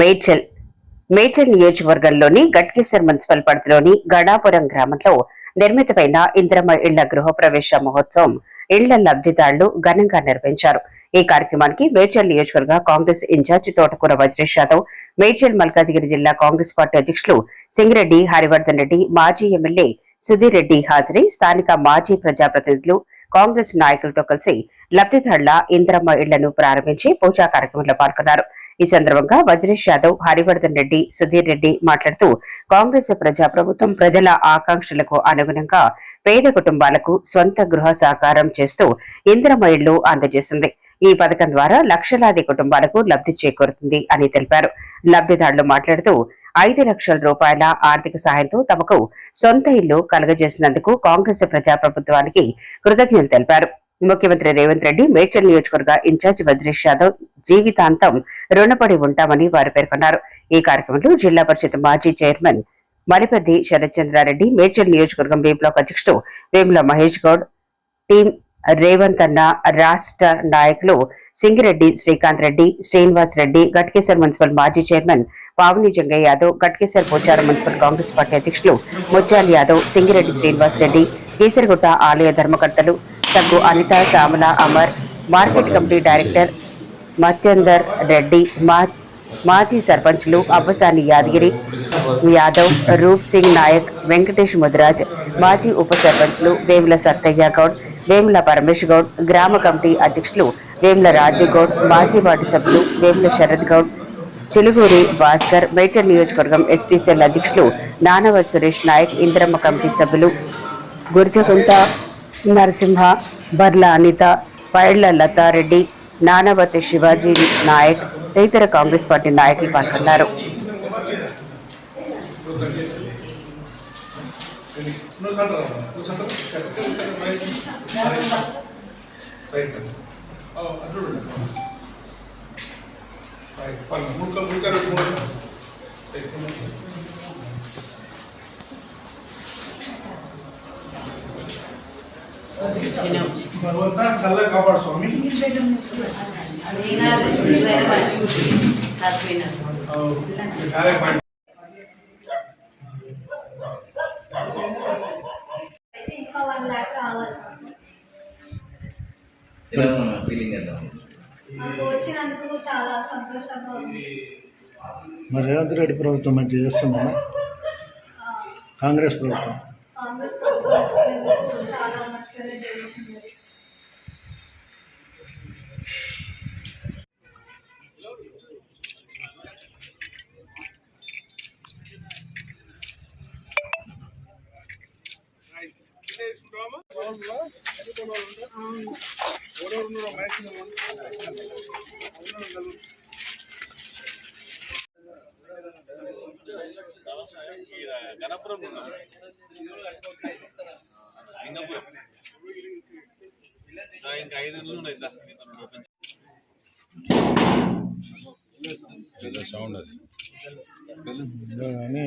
మేడ్చల్ మేడ్చల్ నియోజకవర్గంలోని గట్కేసర్ మున్సిపల్ పరిధిలోని గడాపురం గ్రామంలో నిర్మితమైన ఇంద్రమ్మ ఇళ్ళ గృహప్రవేశ మహోత్సవం ఇళ్ళ లబ్ధిదారులు ఘనంగా నిర్వహించారు. ఈ కార్యక్రమానికి మేడ్చల్ నియోజకవర్గ కాంగ్రెస్ ఇన్ఛార్జ్ తోటకూర వజ్రేష్ యాదవ్ మేడ్చల్ మల్కాజిగిరి జిల్లా కాంగ్రెస్ పార్టీ అధ్యక్షులు సింగిరెడ్డి హరివర్ధన్ రెడ్డి మాజీ ఎమ్మెల్యే సుధీర్ రెడ్డి హాజరై స్థానిక మాజీ ప్రజాప్రతినిధులు కాంగ్రెస్ నాయకులతో కలిసి లబ్ధిదారుల ఇంద్రమ్మ ఇళ్ళను ప్రారంభించి పూజా కార్యక్రమంలో పాల్గొన్నారు. ఈ సందర్భంగా వజ్రేష్ యాదవ్ హరివర్ధన్ రెడ్డి సుధీర్ రెడ్డి మాట్లాడుతూ కాంగ్రెస్ ప్రజాప్రభుత్వం ప్రజల ఆకాంక్షలకు అనుగుణంగా పేద కుటుంబాలకు సొంత గృహ సహకారం చేస్తూ ఇంద్రమ్మ అందజేసింది. ఈ పథకం ద్వారా లక్షలాది కుటుంబాలకు లబ్ధి చేకూరుతుంది అని తెలిపారు. లబ్ధిదారులు మాట్లాడుతూ ఐదు లక్షల రూపాయల ఆర్థిక సాయంతో తమకు సొంత ఇల్లు కలుగజేసినందుకు కాంగ్రెస్ ప్రజాప్రభుత్వానికి కృతజ్ఞతలు తెలిపారు. ముఖ్యమంత్రి రేవంత్ రెడ్డి మేడ్చల్ నియోజకవర్గ ఇన్ఛార్జ్ భద్రేష్ యాదవ్ జీవితాంతం రుణపడి ఉంటామని వారు పేర్కొన్నారు. ఈ కార్యక్రమంలో జిల్లా పరిషత్ మాజీ చైర్మన్ మరిపెద్ది శరత్చంద్రారెడ్డి మేడ్చల్ నియోజకవర్గం బి బ్లాక్ అధ్యక్షుడు వేముల మహేష్ గౌడ్ టీం రేవంత్ అన్న రాష్ట్ర నాయకులు సింగిరెడ్డి శ్రీకాంత్ రెడ్డి శ్రీనివాస్ రెడ్డి గట్కేసర్ మున్సిపల్ మాజీ chairman Pavani Jangaiah Yadav Ghatkesar Pocharam municipal Congress party అధ్యక్షులు ముత్యాల్ యాదవ్ సింగిరెడ్డి శ్రీనివాస్ రెడ్డి కేసరిగుట్ట ఆలయ ధర్మకర్తలు Saggu Anitha Shyamala Amar market committee director Macchender Reddy మా మాజీ సర్పంచ్లు అబ్బసాని యాదగిరి యాదవ్ రూప్ సింగ్ నాయక్ వెంకటేష్ ముదిరాజ్ మాజీ ఉప సర్పంచ్లు వేముల సత్తయ్య గౌడ్ వేముల పరమేష్ గౌడ్ గ్రామ కమిటీ అధ్యక్షులు వేముల రాజు గౌడ్ మాజీ వార్డు సభ్యులు వేముల శరత్ గౌడ్ చిలుగూరి భాస్కర్ మేడ్చల్ నియోజకవర్గం ఎస్టీసీఎల్ అధ్యక్షులు నానవర్ సురేష్ నాయక్ ఇంద్రమ్మ కమిటీ సభ్యులు గుర్జగుంట నరసింహ బర్ల అనిత పైళ్ళ లతారెడ్డి నానవతి శివాజీ నాయక్ తదితర కాంగ్రెస్ పార్టీ నాయకులు పాల్గొన్నారు. భగవంతా చల్ల కాపాడు స్వామి. వచ్చినందుకు చాలా సంతోషంగా ఉంది మరి రేవంత్ రెడ్డి ప్రభుత్వం మంచిగా చేస్తుందా కాంగ్రెస్ ప్రభుత్వం. కాంగ్రెస్ ప్రభుత్వం వచ్చినందుకు చాలా మంచిగా జరుగుతుంది. ఇంకా ఐదు ఉన్నాయి సౌండ్ అది కానీ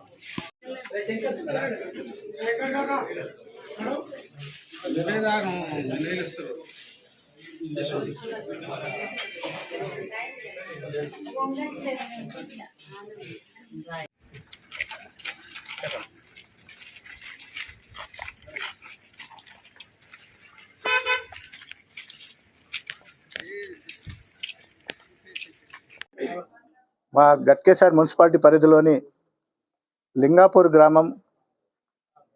మా గట్కేసార్ మున్సిపాలిటీ పరిధిలోని లింగాపూర్ గ్రామం.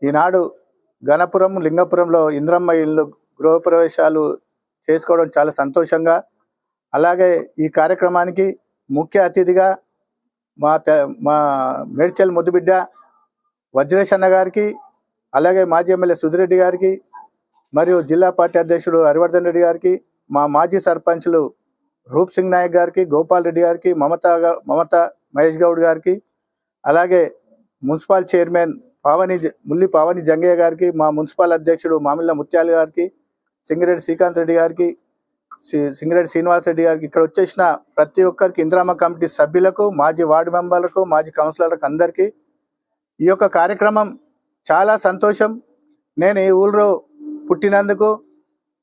ఈనాడు గణపురం లింగపురంలో ఇంద్రమ్మ ఇల్లు గృహప్రవేశాలు చేసుకోవడం చాలా సంతోషంగా అలాగే ఈ కార్యక్రమానికి ముఖ్య అతిథిగా మా మా మేడ్చల్ ముద్దుబిడ్డ వజ్రేష్ అన్న గారికి అలాగే మాజీ ఎమ్మెల్యే సుధిరెడ్డి గారికి మరియు జిల్లా పార్టీ అధ్యక్షుడు హరివర్ధన్ రెడ్డి గారికి మా మాజీ సర్పంచ్లు రూప్ సింగ్ నాయక్ గారికి గోపాల్ రెడ్డి గారికి మమతా మమత మహేష్ గౌడ్ గారికి అలాగే మున్సిపల్ చైర్మన్ పావని జ- ముల్లి పావని జంగయ్య గారికి మా మున్సిపల్ అధ్యక్షుడు మామిళ్ళ ముత్యాల గారికి సింగిరెడ్డి శ్రీకాంత్ రెడ్డి గారికి సింగిరెడ్డి శ్రీనివాస్ రెడ్డి గారికి ఇక్కడ వచ్చేసిన ప్రతి ఒక్కరికి ఇందిరామ కమిటీ సభ్యులకు మాజీ వార్డు మెంబర్లకు మాజీ కౌన్సిలర్లకు అందరికీ ఈ యొక్క కార్యక్రమం చాలా సంతోషం. నేను ఈ ఊళ్ళో పుట్టినందుకు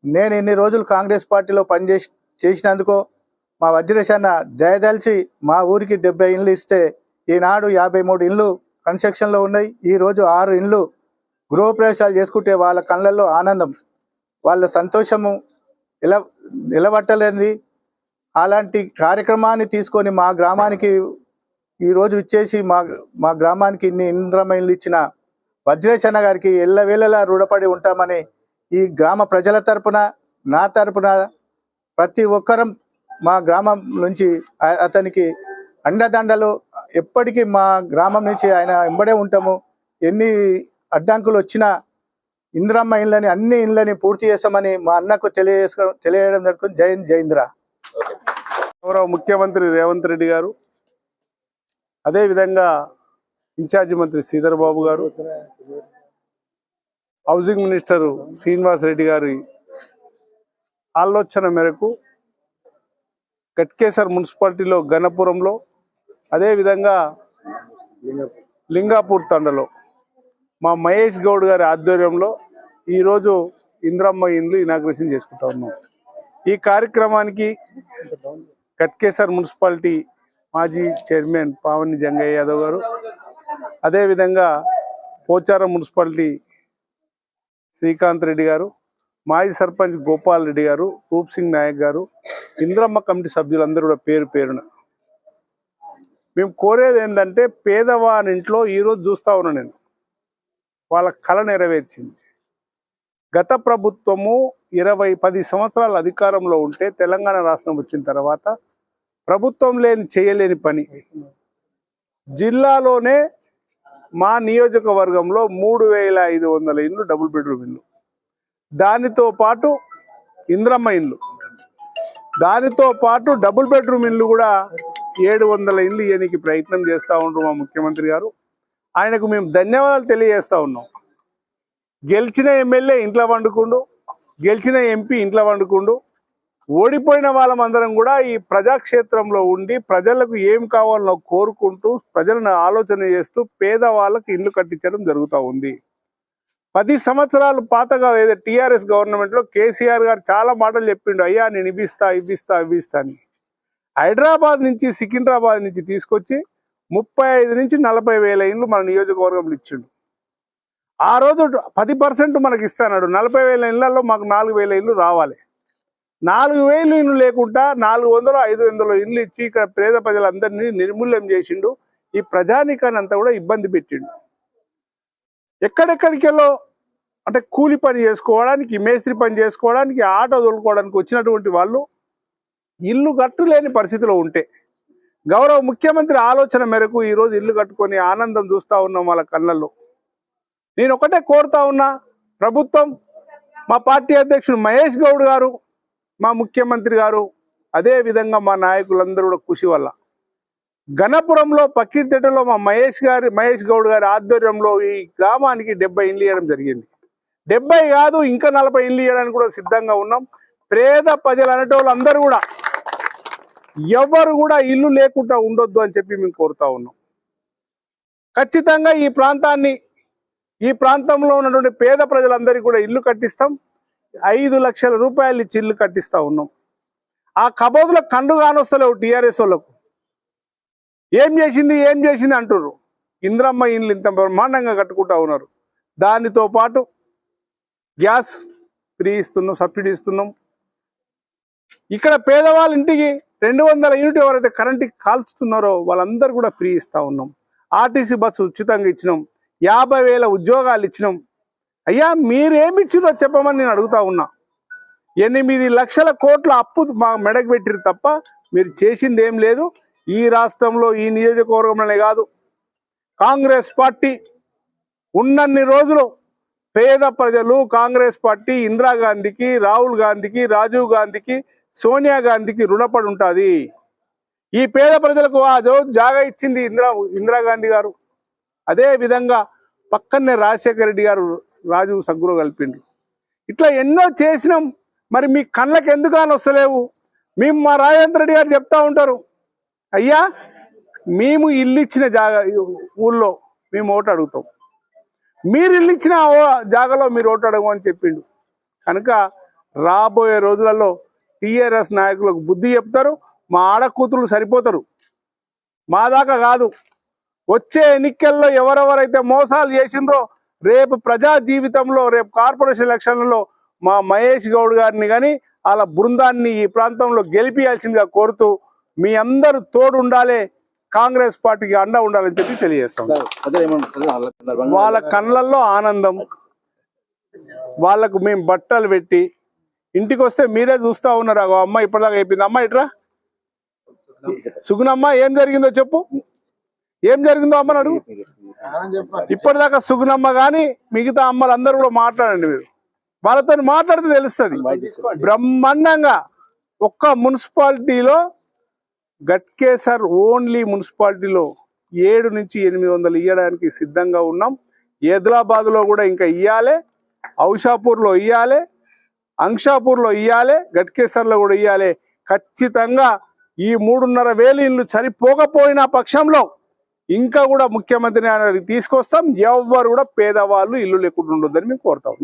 నేను ఇన్ని రోజులు కాంగ్రెస్ పార్టీలో పనిచేసి చేసినందుకు మా వజ్రేష్ అన్న దయదలిచి మా ఊరికి డెబ్బై ఇండ్లు ఇస్తే ఈనాడు యాభై మూడు ఇండ్లు కన్స్ట్రక్షన్లో ఉన్నాయి. ఈరోజు ఆరు ఇండ్లు గృహప్రవేశాలు చేసుకుంటే వాళ్ళ కళ్ళల్లో ఆనందం వాళ్ళ సంతోషము నిల నిలబట్టలేనిది. అలాంటి కార్యక్రమాన్ని తీసుకొని మా గ్రామానికి ఈరోజు ఇచ్చేసి మా మా గ్రామానికి ఇన్ని ఇంద్రమైన్లు ఇచ్చిన వజ్రేశన్న గారికి ఎల్లవేళలా రుణపడి ఉంటామని ఈ గ్రామ ప్రజల తరపున నా తరపున ప్రతి ఒక్కరం మా గ్రామం నుంచి అతనికి అండదండలు ఎప్పటికీ మా గ్రామం నుంచి ఆయన ఎంబడే ఉంటాము. ఎన్ని అడ్డంకులు వచ్చినా ఇందిరమ్మ ఇండ్లని అన్ని ఇండ్లని పూర్తి చేస్తామని మా అన్నకు తెలియజేసుకో తెలియజేయడం జరుగుతుంది. జై జైంద్ర గౌరవ ముఖ్యమంత్రి రేవంత్ రెడ్డి గారు అదేవిధంగా ఇన్ఛార్జి మంత్రి శ్రీధర్ బాబు గారు హౌసింగ్ మినిస్టర్ శ్రీనివాస్ రెడ్డి గారి ఆలోచన మేరకు గట్కేసర్ మున్సిపాలిటీలో గణపురంలో అదేవిధంగా లింగాపూర్ తండలో మా మహేష్ గౌడ్ గారి ఆధ్వర్యంలో ఈరోజు ఇంద్రమ్మ ఇండ్లు ఇనాగ్రేషన్ చేసుకుంటా ఉన్నాం. ఈ కార్యక్రమానికి కట్కేసర్ మున్సిపాలిటీ మాజీ చైర్మన్ పావని జంగయ్య యాదవ్ గారు అదేవిధంగా పోచారం మున్సిపాలిటీ శ్రీకాంత్ రెడ్డి గారు మాజీ సర్పంచ్ గోపాల్ రెడ్డి గారు రూప్ సింగ్ నాయక్ గారు ఇంద్రమ్మ కమిటీ సభ్యులందరూ కూడా పేరు పేరున మేము కోరేది ఏంటంటే పేదవాని ఇంట్లో ఈరోజు చూస్తా ఉన్నాను నేను. వాళ్ళ కళ నెరవేర్చింది. గత ప్రభుత్వము ఇరవై పది సంవత్సరాల అధికారంలో ఉంటే తెలంగాణ రాష్ట్రం వచ్చిన తర్వాత ప్రభుత్వం లేని చేయలేని పని. జిల్లాలోనే మా నియోజకవర్గంలో మూడు వేల ఐదు వందల ఇండ్లు డబుల్ బెడ్రూమ్ ఇండ్లు దానితో పాటు ఇంద్రమ్మ ఇండ్లు. దానితో పాటు డబుల్ బెడ్రూమ్ ఇండ్లు కూడా ఏడు వందల ఇండ్లు ఇవ్వడానికి ప్రయత్నం చేస్తూ ఉంటారు మా ముఖ్యమంత్రి గారు. ఆయనకు మేము ధన్యవాదాలు తెలియజేస్తా ఉన్నాం. గెలిచిన ఎమ్మెల్యే ఇంట్లో వండుకుండు గెలిచిన ఎంపీ ఇంట్లో వండుకుండు. ఓడిపోయిన వాళ్ళమందరం కూడా ఈ ప్రజాక్షేత్రంలో ఉండి ప్రజలకు ఏం కావాలో కోరుకుంటూ ప్రజలను ఆలోచన చేస్తూ పేదవాళ్ళకి ఇల్లు కట్టించడం జరుగుతూ ఉంది. పది సంవత్సరాలు పాతగా ఏదో టీఆర్ఎస్ గవర్నమెంట్లో కేసీఆర్ గారు చాలా మాటలు చెప్పిండు అయ్యా నేను ఇవ్విస్తా ఇవ్విస్తా ఇవ్విస్తా అని. హైదరాబాద్ నుంచి సికింద్రాబాద్ నుంచి తీసుకొచ్చి ముప్పై ఐదు నుంచి నలభై వేల ఇండ్లు మన నియోజకవర్గంలో ఇచ్చిండు. ఆ రోజు పది పర్సెంట్ మనకి ఇస్తాడు నలభై వేల ఇళ్ళలో మాకు నాలుగు వేల ఇల్లు రావాలి. నాలుగు వేలు ఇల్లు లేకుండా నాలుగు వందలు ఐదు వందలు ఇల్లు ఇచ్చి ఇక్కడ పేద ప్రజలందరినీ నిర్మూల్యం చేసిండు. ఈ ప్రజానికాన్ని అంతా కూడా ఇబ్బంది పెట్టిండు. ఎక్కడెక్కడికెళ్ళో అంటే కూలి పని చేసుకోవడానికి మేస్త్రి పని చేసుకోవడానికి ఆటో తోలుకోవడానికి వచ్చినటువంటి వాళ్ళు ఇల్లు కట్టులేని పరిస్థితిలో ఉంటే గౌరవ ముఖ్యమంత్రి ఆలోచన మేరకు ఈరోజు ఇల్లు కట్టుకొని ఆనందం చూస్తూ ఉన్నాం వాళ్ళ కళ్ళల్లో. నేను ఒకటే కోరుతా ఉన్నా ప్రభుత్వం మా పార్టీ అధ్యక్షుడు మహేష్ గౌడ్ గారు మా ముఖ్యమంత్రి గారు అదే విధంగా మా నాయకులందరూ కూడా కృషి వల్ల. గణపురంలో పక్కిరితేటలో మా మహేష్ గారి మహేష్ గౌడ్ గారి ఆధ్వర్యంలో ఈ గ్రామానికి డెబ్బై ఇండ్లు ఇవ్వడం జరిగింది. డెబ్బై కాదు ఇంకా నలభై ఇండ్లు ఇవ్వడానికి కూడా సిద్ధంగా ఉన్నాం. పేద ప్రజలు అనేటోళ్ళు అందరూ కూడా ఎవరు కూడా ఇల్లు లేకుండా ఉండొద్దు అని చెప్పి మేము కోరుతా ఉన్నాం. ఖచ్చితంగా ఈ ప్రాంతాన్ని ఈ ప్రాంతంలో ఉన్నటువంటి పేద ప్రజలందరికీ కూడా ఇల్లు కట్టిస్తాం. ఐదు లక్షల రూపాయలు ఇచ్చి ఇల్లు కట్టిస్తా ఉన్నాం. ఆ కబోదుల కండు కానొస్తలేవు టీఆర్ఎస్ వాళ్ళకు. ఏం చేసింది ఏం చేసింది అంటున్నారు ఇంద్రమ్మ ఇల్లు ఇంత బ్రహ్మాండంగా కట్టుకుంటా ఉన్నారు. దానితో పాటు గ్యాస్ ఫ్రీ ఇస్తున్నాం సబ్సిడీ ఇస్తున్నాం. ఇక్కడ పేదవాళ్ళ ఇంటికి రెండు వందల యూనిట్ ఎవరైతే కరెంట్ కాల్చుతున్నారో వాళ్ళందరూ కూడా ఫ్రీ ఇస్తా ఉన్నాం. ఆర్టీసీ బస్సు ఉచితంగా ఇచ్చినాం. యాభై వేల ఉద్యోగాలు ఇచ్చినాం. అయ్యా మీరేమిచ్చినో చెప్పమని నేను అడుగుతా ఉన్నా. ఎనిమిది లక్షల కోట్ల అప్పు మా మెడకు పెట్టిరు తప్ప మీరు చేసింది ఏం లేదు. ఈ రాష్ట్రంలో ఈ నియోజకవర్గంలోనే కాదు. కాంగ్రెస్ పార్టీ ఉన్నన్ని రోజులు పేద ప్రజలు కాంగ్రెస్ పార్టీ ఇందిరాగాంధీకి రాహుల్ గాంధీకి రాజీవ్ గాంధీకి సోనియా గాంధీకి రుణపడి ఉంటుంది. ఈ పేద ప్రజలకు ఆ రోజు జాగా ఇచ్చింది ఇందిరా ఇందిరాగాంధీ గారు. అదే విధంగా పక్కనే రాజశేఖర రెడ్డి గారు రాజు సగ్గురు కలిపిండు ఇట్లా ఎన్నో చేసినాం. మరి మీ కళ్ళకి ఎందుకు అని వస్తలేవు? మేము మా రాజేంద్ర రెడ్డి గారు చెప్తా ఉంటారు. అయ్యా మేము ఇల్లు ఇచ్చిన జాగా ఊళ్ళో మేము ఓటు అడుగుతాం. మీరు ఇల్లు ఇచ్చిన ఓ- జాగాలో మీరు ఓటు అడగమని చెప్పిండు. కనుక రాబోయే రోజులలో టీఆర్ఎస్ నాయకులకు బుద్ధి చెప్తారు మా ఆడకూతురు సరిపోతారు. మా దాకా కాదు వచ్చే ఎన్నికల్లో ఎవరెవరైతే మోసాలు చేసిండ్రో రేపు ప్రజా జీవితంలో రేపు కార్పొరేషన్ ఎలక్షన్లలో మా మహేష్ గౌడ్ గారిని కానీ వాళ్ళ బృందాన్ని ఈ ప్రాంతంలో గెలిపియాల్సిందిగా కోరుతూ మీ అందరూ తోడు ఉండాలి కాంగ్రెస్ పార్టీకి అండ ఉండాలని చెప్పి తెలియజేస్తాం. వాళ్ళ కళ్ళల్లో ఆనందం వాళ్ళకు మేము బట్టలు పెట్టి ఇంటికి వస్తే మీరే చూస్తా ఉన్నారు. అగో అమ్మ ఇప్పటిదాకా అయిపోయింది అమ్మ ఇట్రా సుగుణమ్మ ఏం జరిగిందో చెప్పు ఏం జరిగిందో అమ్మని అడుగు. ఇప్పటిదాకా సుగుణమ్మ కానీ మిగతా అమ్మలు అందరూ కూడా మాట్లాడండి మీరు. వాళ్ళతో మాట్లాడితే తెలుస్తుంది. బ్రహ్మాండంగా ఒక్క మున్సిపాలిటీలో గట్కేసర్ ఓన్లీ మున్సిపాలిటీలో ఏడు నుంచి ఎనిమిది వందలు ఇవ్వడానికి సిద్ధంగా ఉన్నాం. ఏదిలాబాద్లో కూడా ఇంకా ఇవ్వాలి ఔషాపూర్లో ఇవ్వాలి అంక్షాపూర్లో ఇవ్వాలి గట్కేసర్లో కూడా ఇవ్వాలి ఖచ్చితంగా ఈ మూడున్నర వేలు ఇల్లు సరిపోకపోయిన పక్షంలో ఇంకా కూడా ముఖ్యమంత్రి తీసుకొస్తాం. ఎవ్వరు కూడా పేదవాళ్ళు ఇల్లు లేకుండా ఉండొద్దని మేము కోరుతాం